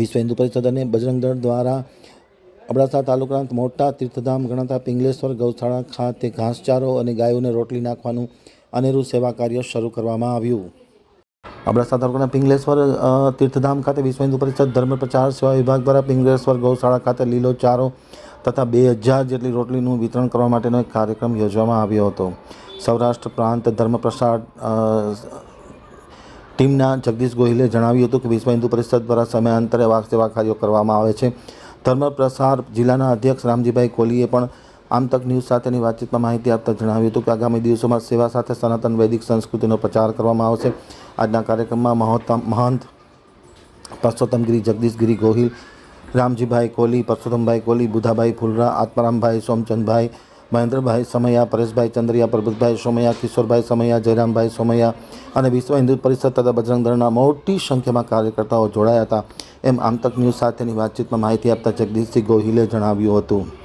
વિશ્વ હિન્દુ પરિષદ અને બજરંગ દળ દ્વારા અબડાસા તાલુકાના મોટા તીર્થધામ ગણાતા પિંગલેશ્વર ગૌશાળા ખાતે ઘાસચારો અને ગાયોને રોટલી નાખવાનું અનેરું સેવા કાર્ય શરૂ કરવામાં આવ્યું. અબડાસા તાલુકાના પિંગલેશ્વર તીર્થધામ ખાતે વિશ્વ હિન્દુ પરિષદ ધર્મ પ્રચાર સેવા વિભાગ દ્વારા પિંગલેશ્વર ગૌશાળા ખાતે લીલો ચારો તથા બે હજાર જેટલી રોટલીનું વિતરણ કરવા માટેનો એક કાર્યક્રમ યોજવામાં આવ્યો હતો. સૌરાષ્ટ્ર પ્રાંત ધર્મ પ્રસાર ટીમના જગદીશ ગોહિલે જણાવ્યું હતું કે વિશ્વ હિન્દુ પરિષદ દ્વારા સમયાંતરે આવા સેવા કાર્યો કરવામાં આવે છે. ધર્મ પ્રસાર જિલ્લાના અધ્યક્ષ રામજીભાઈ કોહલીએ પણ આમતક ન્યૂઝ સાથેની વાતચીતમાં માહિતી આપતા જણાવ્યું હતું કે આગામી દિવસોમાં સેવા સાથે સનાતન વૈદિક સંસ્કૃતિનો પ્રચાર કરવામાં આવશે. આજના કાર્યક્રમમાં મહોત્તમ મહંત પરસોત્તમગીરી જગદીશગીરી ગોહિલ, રામજીભાઈ કોહલી પરસોત્તમભાઈ કોહલી બુધાભાઈ ફુલરા, આત્મારામભાઈ સોમચંદભાઈ મહેન્દ્રભાઈ સમયા, પરેશભાઈ ચંદ્રિયા, પ્રભુતભાઈ સોમૈયા, કિશોરભાઈ સમૈયા, જયરામભાઈ સોમૈયા અને વિશ્વ હિન્દુ પરિષદ તથા બજરંગ દળના મોટી સંખ્યામાં કાર્યકર્તાઓ જોડાયા હતા. એમ આમતક ન્યૂઝ સાથેની વાતચીતમાં માહિતી આપતા જગદીશસિંહ ગોહિલે જણાવ્યું હતું.